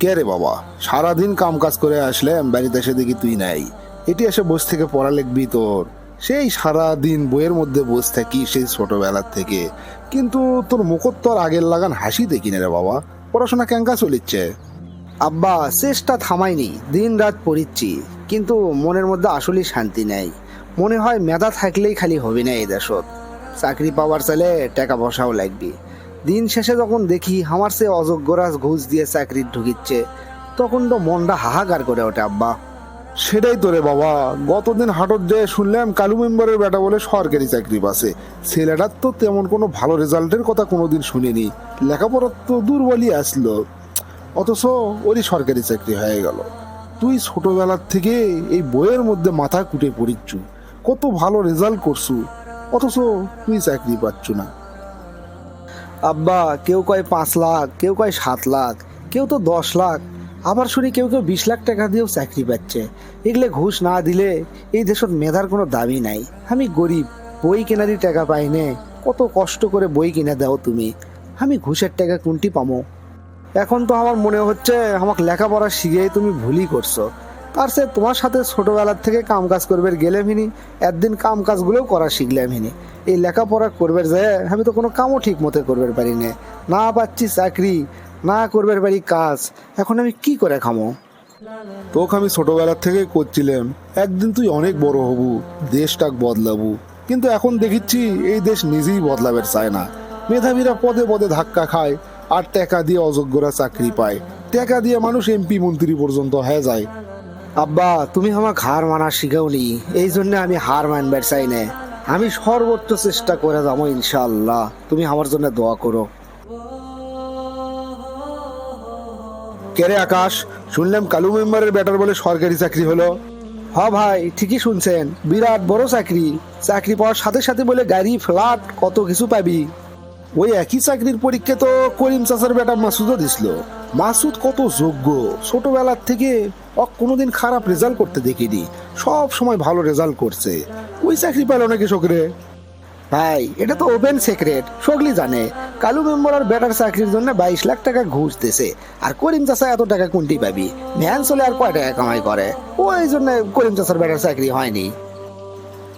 কে রে বাবা? সারাদিন কাম কাজ করে আসলে বাড়িতে এসে দেখি তুই নাই। এটি এসে বসে থেকে পড়া লিখবি তোর। সেই সারা দিন বইয়ের মধ্যে বসে থাকি সেই ছোটবেলার থেকে। কিন্তু তোর মুখত তোর আগের লাগান হাসি দেখি না রে বাবা। পড়াশোনা ক্যাঙ্কা চলিচ্ছে? আব্বা, চেষ্টা থামাইনি, দিন রাত পড়িচ্ছি। কিন্তু মনের মধ্যে আসলেই শান্তি নেই। মনে হয় মেধা থাকলেই খালি হবে না এই দেশত। চাকরি পাওয়ার চাইলে টাকা পয়সাও লাগবে। দিন শেষে যখন দেখি আমার সে অযোগ্যরাজ ঘুষ দিয়ে চাকরি ঢুকিচ্ছে, তখন তো মনটা হাহাকার করে ওঠে, আব্বা। সেটাই তো রে বাবা। গতদিন হাটত যে শুনলাম কালু মেম্বারের বেটা বলে সরকারি চাকরি পাশে ছেলেটার তো তেমন কোনো ভালো রেজাল্টের কথা কোনোদিন শুনিনি। লেখাপড়ার তো দুর্বলই আসলো। অথচ ওরই সরকারি চাকরি হয়ে গেল। তুই ছোটবেলার থেকে এই বইয়ের মধ্যে মাথা কুটে পড়িচ্ছু। কত ভালো রেজাল্ট করছু। অথচ তুই চাকরি পাচ্ছ না। আব্বা, কেউ কয় পাঁচ লাখ, কেউ কয় সাত লাখ, কেউ তো দশ লাখ। আবার শুনি কেউ কেউ বিশ লাখ টাকা দিয়েও চাকরি পাচ্ছে। এগুলো ঘুষ না দিলে এই দেশত মেধার কোনো দাবি নাই। আমি গরিব, বই কেনারই টাকা পাই নে। কত কষ্ট করে বই কিনে দাও তুমি। আমি ঘুষের টাকা কোনটি পামো? এখন তো আমার মনে হচ্ছে আমাকে লেখাপড়া শিখে তুমি ভুলই করছ। সে তোমার সাথে ছোটবেলার থেকে কাম কাজ করবে, গেলে ভিনি একদিন কাম কাজগুলোও করা শিখলাম ভিনি এই লেখাপড়া করবে যে, আমি তো কোনো কামও ঠিক মতো করবে পারি না। না পাচ্ছি চাকরি, না করবে পারি কাজ। এখন আমি কি করে খামো? তোকে আমি ছোটবেলার থেকে করছিলাম। একদিন তুই অনেক বড় হবু, দেশটাক বদলাবু। কিন্তু এখন দেখিচ্ছি, এই দেশ নিজেই বদলাবে চায় না। মেধাবীরা পদে পদে ধাক্কা খায়, আর টাকা দিয়ে অযোগ্যরা চাকরি পায়। টাকা দিয়ে মানুষ এমপি, মন্ত্রী পর্যন্ত হয়ে যায়। আব্বা, তুমি আমাকে হার মানা শিখাওনি এই জন্য আমি হার মানবার চাই না আমি সর্বোচ্চ চেষ্টা করে যাব ইনশাল্লাহ তুমি আমার জন্য দোয়া করো। কেরে আকাশ? শুনলাম কালু মেম্বারের ব্যাটার বলে সরকারি চাকরি হলো। হ ভাই, ঠিকই শুনছেন। বিরাট বড় চাকরি। চাকরি পাওয়ার সাথে সাথে বলে গাড়ি, ফ্ল্যাট, কত কিছু পাবি। ওই একই চাকরির পরীক্ষা তো করিম চাচার বেটা মাসুদও দিছিল। মাসুদ কত যোগ্য। ছোটবেলার থেকে ও কোনোদিন খারাপ রেজাল্ট করতে দেখিনি। সব সময় ভালো রেজাল্ট করছে। ওই চাকরি পেল নাকি শোকরে ভাই, এটা তো ওপেন সিক্রেট সগলি জানে। কালু মেম্বার আর বেটার চাকরির জন্য বাইশ লাখ টাকা ঘুষ দিছে। আর করিম চাষা এত টাকা কোনটি পাবি? ভ্যান চলে আর কয় টাকা কামাই করে? ওই জন্য করিম চাষার বেটার চাকরি হয়নি।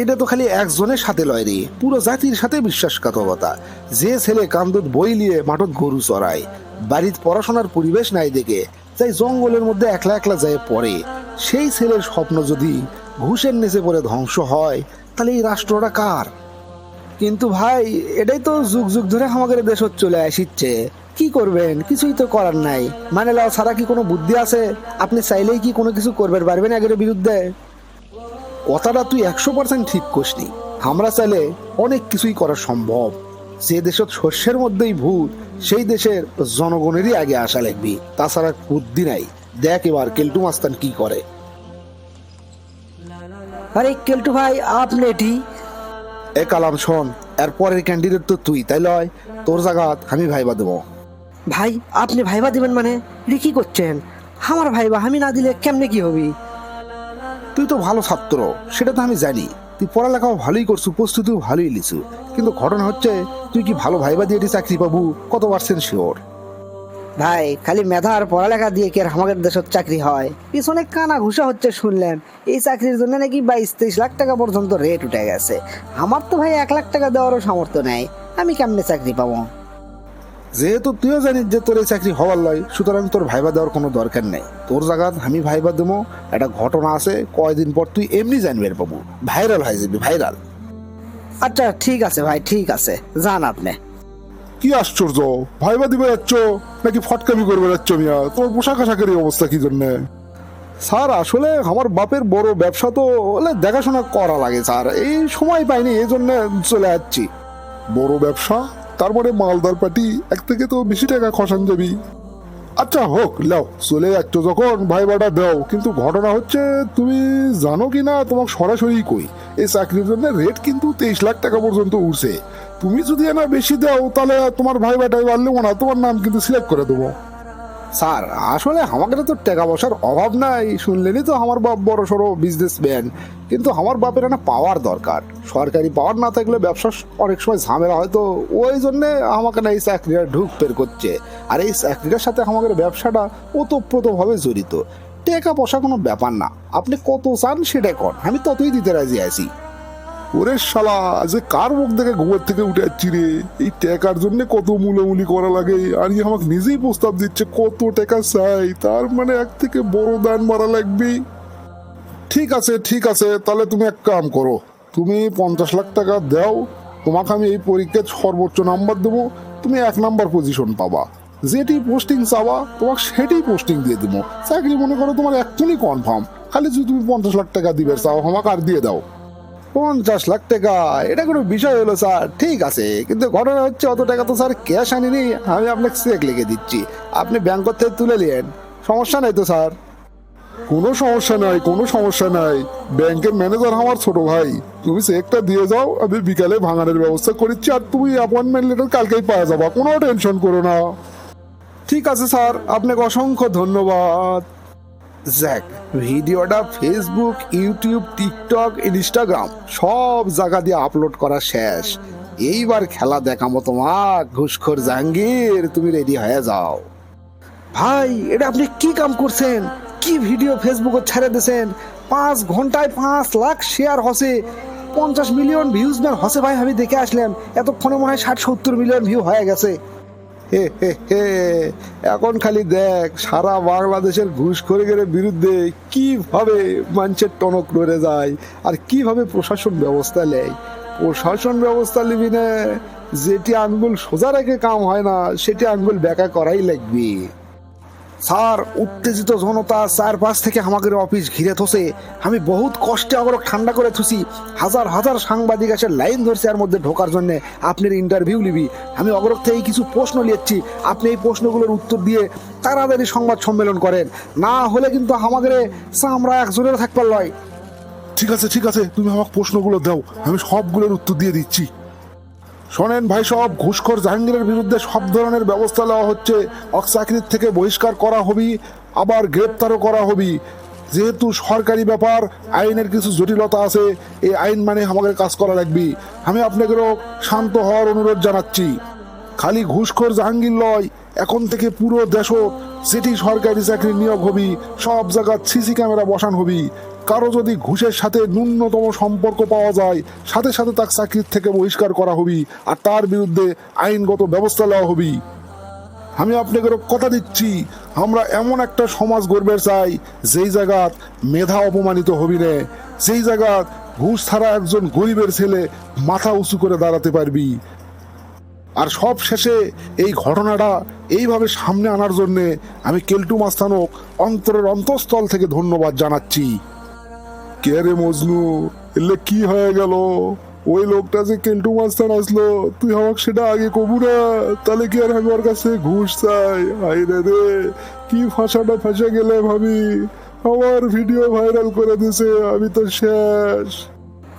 এটা তো খালি একজনের সাথে লয় রে, পুরো জাতির সাথে বিশ্বাসঘাতকতা। যে ছেলে কান্দুত বই নিয়ে মাঠত গরু চড়ায়, বাড়ির পড়াশোনার পরিবেশ নাই দেখে তাই জঙ্গলের মধ্যে একলা একলা যায় পড়ে। সেই ছেলের স্বপ্ন যদি ঘুষের নিচে পড়ে ধ্বংস হয়, তাহলে এই রাষ্ট্রটা কার? কিন্তু ভাই, এটাই তো যুগ যুগ ধরে আমাদের দেশত চলে আসিচ্ছে। কি করবেন? কিছুই তো করার নাই। মানে লাও ছাড়া কি কোনো বুদ্ধি আছে? আপনি চাইলেই কি কোনো কিছু করবেন? পারবেন আগের বিরুদ্ধে? কথাটা তুই একশো পার্সেন্ট ঠিক করিসনি আমরা চাইলে অনেক কিছুই করা সম্ভব। যে দেশত শস্যের মধ্যেই ভূত সেই দেশের জনগণেরই আগে আশা লাগবি। তাছাড়া বুদ্ধি নাই। দেখ এবার কেলটু মাস্তান কি করে। আরে কেলটু ভাই আপনি এটি? এ কালাম শোন এর পরের ক্যান্ডিডেট তো তুই তাই লয় তোর জায়গাত আমি ভাইবা দেবো। ভাই আপনি ভাইবা দিবেন মানে? এটা কি করছেন? আমার ভাইবা আমি না দিলে কেমনে কি হবি? তুই তো ভালো ছাত্র সেটা তো আমি জানি। তুই পড়ালেখাও ভালোই করছু, প্রস্তুতিও ভালোই লিছু কিন্তু ঘটনা হচ্ছে, তুই কি ভালো ভাইবা দিয়ে চাকরি পাবু? কত পার্সেন্ট শিওর ভাই, খালি মেধা আর পড়ালেখা দিয়ে কি আর আমাদের দেশের চাকরি হয়? পিছনে কানা ঘুষা হচ্ছে শুনলেন। এই চাকরির জন্য নাকি বাইশ তেইশ লাখ টাকা পর্যন্ত রেট উঠে গেছে। আমার তো ভাই এক লাখ টাকা দেওয়ারও সামর্থ্য নেই। আমি কেমনে চাকরি পাবো? যেহেতু তুইও জানিস যে তোর এই চাকরি হওয়ার লয় সুতরাং তোর ভাইবা দেওয়ার কোনো দরকার নেই। তোর জায়গাত আমি ভাইবা দেবো একটা ঘটনা আছে কয়দিন পর তুই এমনি জানবি পাবু ভাইরাল হয়ে যাবি ভাইরাল। আচ্ছা ঠিক আছে ভাই ঠিক আছে। যান আপনি। কি আশ্চর্য ভাইবা দিবে যাচ্ছ নাকি ফটকামি করবে যাচ্ছ মিয়া? তোর পোশাক আশাকের অবস্থা কি জন্যে? স্যার আসলে আমার বাপের বড় ব্যবসা তো হলে দেখাশোনা করা লাগে স্যার। এই সময় পাইনি এই জন্য চলে যাচ্ছি। বড় ব্যবসা? তারপরে মালদার পাটি এক থেকে তো বেশি টাকা খসান যাবি। আচ্ছা হোক, লাও, চলে যাচ্ছ যখন ভাই ভাইবাটা দাও। কিন্তু ঘটনা হচ্ছে, তুমি জানো কি না, তোমাকে সরাসরি কই? এই চাকরির জন্য রেট কিন্তু তেইশ লাখ টাকা পর্যন্ত উঠছে তুমি যদি না বেশি দাও, তাহলে তোমার ভাই ভাইবাটাই বাড়লেও না তোমার নাম কিন্তু সিলেক্ট করে দেবো। স্যার, আসলে আমাদের তো টাকা পয়সার অভাব নাই। শুনলেনই তো আমার বাপ বড় সড়ো বিজনেসম্যান কিন্তু আমার বাপের একটা পাওয়ার দরকার। সরকারি পাওয়ার না থাকলে ব্যবসা অনেক সময় ঝামেলা হয়তো ওই জন্যে আমাকে না এই চাকরিটা ঢুক বের করছে। আর এই চাকরিটার সাথে আমাদের ব্যবসাটা ওতপ্রোতভাবে জড়িত। টাকা পয়সা কোনো ব্যাপার না। আপনি কত চান সেটা কর আমি ততই দিতে রাজি আছি। ওরে শালা, যে কার মুখ দেখে ঘুমের থেকে উঠে যাচ্ছি রে? এই টাকার জন্য কত মূলামূলি করা লাগে? আর ই আমাকে নিজেই প্রস্তাব দিচ্ছে, কত টাকা চাই? তার মানে এক থেকে বড় দান মারা লাগবে। ঠিক আছে ঠিক আছে, তাহলে তুমি এক কাম করো। তুমি পঞ্চাশ লাখ টাকা দাও, তোমাকে আমি এই পরীক্ষায় সর্বোচ্চ নাম্বার দেবো। তুমি এক নাম্বার পজিশন পাবা। যেটি পোস্টিং চাবা, তোমাকে সেটি পোস্টিং দিয়ে দেবো। চাকরি মনে করো তোমার এক্ষুনি কনফার্ম খালি যদি তুমি পঞ্চাশ লাখ টাকা দিবে, চাও, আমাকে আর দিয়ে দাও। পঞ্চাশ লাখ টাকা। এটা কোনো বিষয় হলো, স্যার। ঠিক আছে, কিন্তু ঘটনা হচ্ছে অত টাকা তো, স্যার ক্যাশ আনিনি। আমি আপনাকে চেক লিখে দিচ্ছি। আপনি ব্যাংক থেকে তুলে নিন সমস্যা নাই তো, স্যার। কোনো সমস্যা নাই, কোনো সমস্যা নাই। ব্যাংকের ম্যানেজার আমার ছোট ভাই। তুমি চেকটা দিয়ে যাও, আমি বিকালে ভাঙানোর ব্যবস্থা করেছি আর তুমি অ্যাপয়েন্টমেন্ট লেটার কালকেই পাওয়া যাবা। কোনো টেনশন করো না। ঠিক আছে, স্যার। আপনাকে অসংখ্য ধন্যবাদ। জ্যাক ভিডিওটা ফেসবুক ইউটিউব টিকটক ইনস্টাগ্রাম সব জায়গা দিয়ে আপলোড করা শেষ। এইবার খেলা দেখামো তোমার, ঘুষখোর জাহাঙ্গীর, তুমি রেডি হয়ে যাও। ভাই, এটা আপনি কি কাম করছেন? কি ভিডিও ফেসবুকে ছেড়ে দিয়েছেন পাঁচ ঘন্টায় পাঁচ লাখ শেয়ার হসে। পঞ্চাশ মিলিয়ন ভিউজ ম্যান হসে ভাই, আমি দেখে আসলাম, এতক্ষণে মনে হয় ষাট সত্তর মিলিয়ন ভিউ হয়ে গেছে। হে হে হে। এখন খালি দেখ, সারা বাংলাদেশের ঘুষখোরের বিরুদ্ধে কীভাবে মানুষের টনক নড়ে যায় আর কীভাবে প্রশাসন ব্যবস্থা নেয়? প্রশাসন ব্যবস্থা নিবি না, যেটি আঙ্গুল সোজা রেখে কাম হয় না, সেটি আঙ্গুল বেকা করাই লাগবে। স্যার, উত্তেজিত জনতা চারপাশ থেকে আমাদের অফিস ঘিরে থসে। আমি বহুত কষ্টে অগরক ঠান্ডা করে থুসি। হাজার হাজার সাংবাদিক এসে লাইন ধরছে এর মধ্যে ঢোকার জন্য। আপনার ইন্টারভিউ নিবি। আমি অগরক থেকে কিছু প্রশ্ন নিয়েছি আপনি এই প্রশ্নগুলোর উত্তর দিয়ে তাড়াতাড়ি সংবাদ সম্মেলন করেন। না হলে কিন্তু আমাদের চামড়া একজনের থাকবার লয়। ঠিক আছে ঠিক আছে। তুমি আমাকে প্রশ্নগুলো দাও। আমি সবগুলোর উত্তর দিয়ে দিচ্ছি। শোনেন ভাই, সব ঘুষখোর জাহাঙ্গীরের বিরুদ্ধে সব ধরনের ব্যবস্থা নেওয়া হচ্ছে। অক চাকরির থেকে বহিষ্কার করা হবি, আবার গ্রেপ্তারও করা হবি। যেহেতু সরকারি ব্যাপার, আইনের কিছু জটিলতা আছে, এই আইন মানে আমাদের কাজ করা লাগবে। আমি আপনাদেরও শান্ত হওয়ার অনুরোধ জানাচ্ছি। খালি ঘুষখোর জাহাঙ্গীর লয়, এখন থেকে পুরো দেশ যেটি সরকারি চাকরি নিয়োগ হবি, সব জায়গায় সিসি ক্যামেরা বসান হবি। কারও যদি ঘুষের সাথে ন্যূনতম সম্পর্ক পাওয়া যায়, সাথে সাথে তাকে চাকরির থেকে বহিষ্কার করা হবি আর তার বিরুদ্ধে আইনগত ব্যবস্থা নেওয়া হবি। আমি আপনাকে কথা দিচ্ছি, আমরা এমন একটা সমাজ গড়বে চাই, যেই জায়গাত মেধা অপমানিত হবি নে, যেই জায়গাত ঘুষ ছাড়া একজন গরিবের ছেলে মাথা উঁচু করে দাঁড়াতে পারবি। আর সব শেষে এই ঘটনাটা এইভাবে সামনে আনার জন্যে আমি কেলটু মাস্তানক অন্তরের অন্তঃস্থল থেকে ধন্যবাদ জানাচ্ছি। কে রে মজনু, এলে কি হয়ে গেল? ওই লোকটা যে কেলটু মাস্তান আসলো, তুই আমাকে সেটা আগে কবু না, তাহলে কি আর আমি ওর কাছে ঘুষ চাই? আই রে রে, কি ফাঁসাটা ফেসে গেলে ভাবি আমার ভিডিও ভাইরাল করে দিছে, আমি তো শেষ।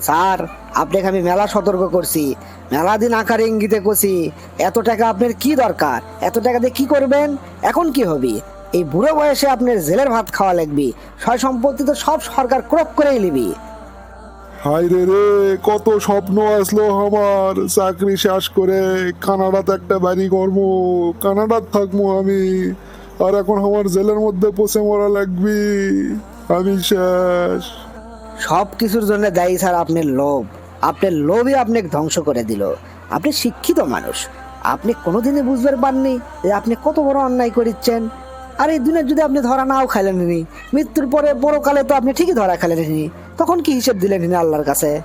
স্যার, আপনাকে আমি মেলা সতর্ক করছি। মেলা দিন আকারে ইঙ্গিতে করছি এত টাকা আপনার কি দরকার? এত টাকা দিয়ে কি করবেন? এখন কি হবে? এই বুড়ো বয়সে আপনার জেলের ভাত খাওয়া লাগবে। সয় সম্পত্তি তো সব সরকার ক্রপ করেই নিবি। হাই রে রে কত স্বপ্ন আসলো আমার। চাকরি শেষ করে কানাডাতে একটা বাড়ি কর্ম কানাডার থাকব আমি। আর এখন আমার জেলের মধ্যে পচে মরা লাগবি। আমি শেষ। সব কিছুর জন্য দায়ী স্যার আপনার লোভ। আপনার লোভে আপনাকে ধ্বংস করে দিল। আপনি শিক্ষিত মানুষ। আপনি কোনোদিনই বুঝতে পারনি যে আপনি কত বড় অন্যায় করিচ্ছেন। আর এই দিনের যদি আপনি ধরা নাও খাইলেন নি মৃত্যুর পরে বড়কালে তো আপনি ঠিকই ধরা খেলেন নি তখন কি হিসেব দিলেন নি আল্লাহর কাছে?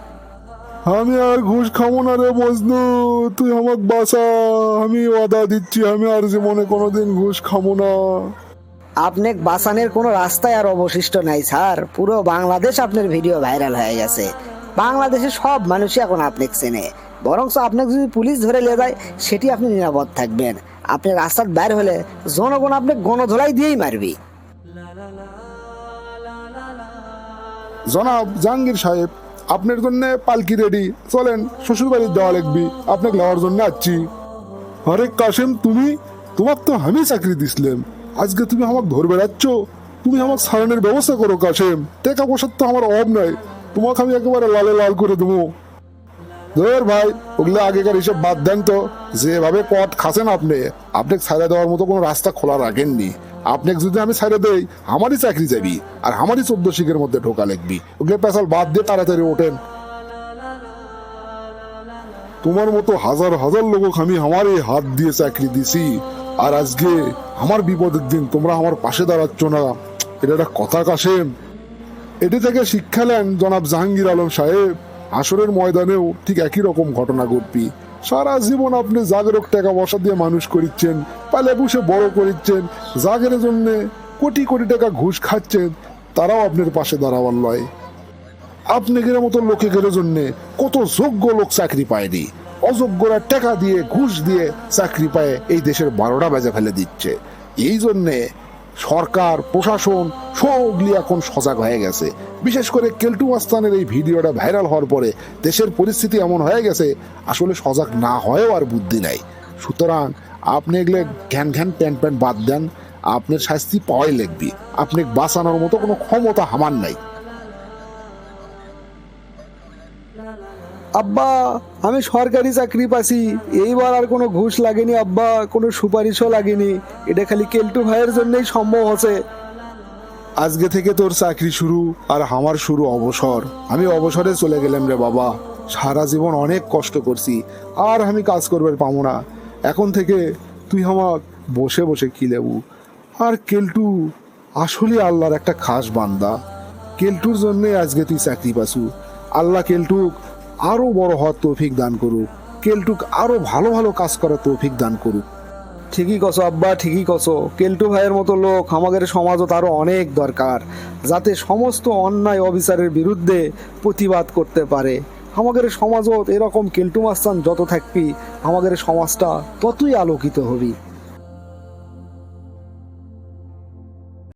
আমি আর ঘুষ খাব না রে মজনু তুই আমাকে বাঁচা। আমি ওয়াদা দিচ্ছি আমি আর জীবনে কোনোদিন ঘুষ খাব না। আপনি বাসানের কোনো রাস্তায় আর অবশিষ্ট নাই স্যার। পুরো বাংলাদেশ আপনার ভিডিও ভাইরাল হয়ে গেছে। বাংলাদেশের সব মানুষই এখন আপনাকে চেনে। বরং আপনাকে যদি পুলিশ ধরে নিয়ে যায়, সেটি আপনি নিরাপদ থাকবেন। আপনি রাস্তার বাইর হলে জনগণ আপনি গণধোলাই দিয়েই মারবি। জনাব জাহাঙ্গীর সাহেব, আপনার জন্য পালকি রেডি। চলেন শ্বশুর বাড়ির দেওয়া লাগবি। আপনাকে লওয়ার জন্য আসছি। আরে কাশেম, তুমি? তোমার তো আমি চাকরি দিছিলাম। আজকে তুমি আমাকে ধরে বেড়াচ্ছ। তুমি আমার সারানোর ব্যবস্থা করো কাশেম। টাকা পয়সার তো আমার অভাব নাই। তোমাকে আমি একেবারে লালে লাল করে দেবো। ধর ভাই, ওগুলো আগেকার হিসেব বাদ দেন তো। যেভাবে কট খাসেন আপনি আপনি ছাইড়া দেওয়ার মতো কোনো রাস্তা খোলা রাখেননি। আপনাকে যদি আমি ছাইড়া দেই, আমারই চাকরি যাবি আর আমারই চোদ্দ শিখের মধ্যে ঢোকা লিখবি। ওগুলো পেশাল বাদ দিয়ে তাড়াতাড়ি ওঠেন। তোমার মতো হাজার হাজার লোক আমি আমার এই হাত দিয়ে চাকরি দিছি। আর আজকে আমার বিপদের দিন তোমরা আমার পাশে দাঁড়াচ্ছ না। এটা একটা কথা কাশেম। এটি থেকে শিক্ষা নেন জনাব জাহাঙ্গীর আলম সাহেব। আসরের ময়দানেও ঠিক একই রকম ঘটনা ঘটবি। সারা জীবন আপনি জাগরক টাকা পয়সা দিয়ে মানুষ করিচ্ছেন, পালে বসে বড় করিচ্ছেন, জাগের জন্য কোটি কোটি টাকা ঘুষ খাচ্ছেন, তারাও আপনার পাশে দাঁড়াবার লয়। আপনাদের মতো লোকে লোকেদের জন্য কত যোগ্য লোক চাকরি পায়নি অযোগ্যরা টাকা দিয়ে, ঘুষ দিয়ে চাকরি পায়, এই দেশের বারোটা বেজে ফেলে দিচ্ছে। এই জন্যে সরকার, প্রশাসন সবগুলি এখন সজাগ হয়ে গেছে। বিশেষ করে কেলটু আস্তানের এই ভিডিওটা ভাইরাল হওয়ার পরে দেশের পরিস্থিতি এমন হয়ে গেছে, আসলে সজাগ না হয়েও আর বুদ্ধি নাই। সুতরাং আপনি এগুলো ঘ্যান ঘ্যান প্যান্ট প্যান্ট বাদ দেন, আপনার শাস্তি পাওয়াই লিখবি আপনি বাঁচানোর মতো কোনো ক্ষমতা হামার নাই। আব্বা, আমি সরকারি চাকরি পাছি এইবার আর কোনো ঘুষ লাগেনি আব্বা, কোনো সুপারিশও লাগেনি। এটা খালি কেলটু ভাইয়ের জন্যই সম্ভব হচ্ছে। আজকে থেকে তোর চাকরি শুরু আর আমার শুরু অবসর। আমি অবসরে চলে গেলাম রে বাবা। সারা জীবন অনেক কষ্ট করছি, আর আমি কাজ করবে পাবো না। এখন থেকে তুই আমার বসে বসে খিলেবু আর কেলটু আসলে আল্লাহর একটা খাস বান্দা। কেলটুর জন্যে আজকে তুই চাকরি পাসু। আল্লাহ কেলটুক আরও বড় হওয়ার তৌফিক দান করুক। কেলটুক আরও ভালো ভালো কাজ করার তৌফিক দান করুক। ঠিকই কছো আব্বা, ঠিকই কছো। কেলটু ভাইয়ের মতো লোক আমাদের সমাজত আরও অনেক দরকার, যাতে সমস্ত অন্যায় অবিচারের বিরুদ্ধে প্রতিবাদ করতে পারে। আমাদের সমাজত এরকম কেলটু মাস্তান যত থাকবি, আমাদের সমাজটা ততই আলোকিত হবি।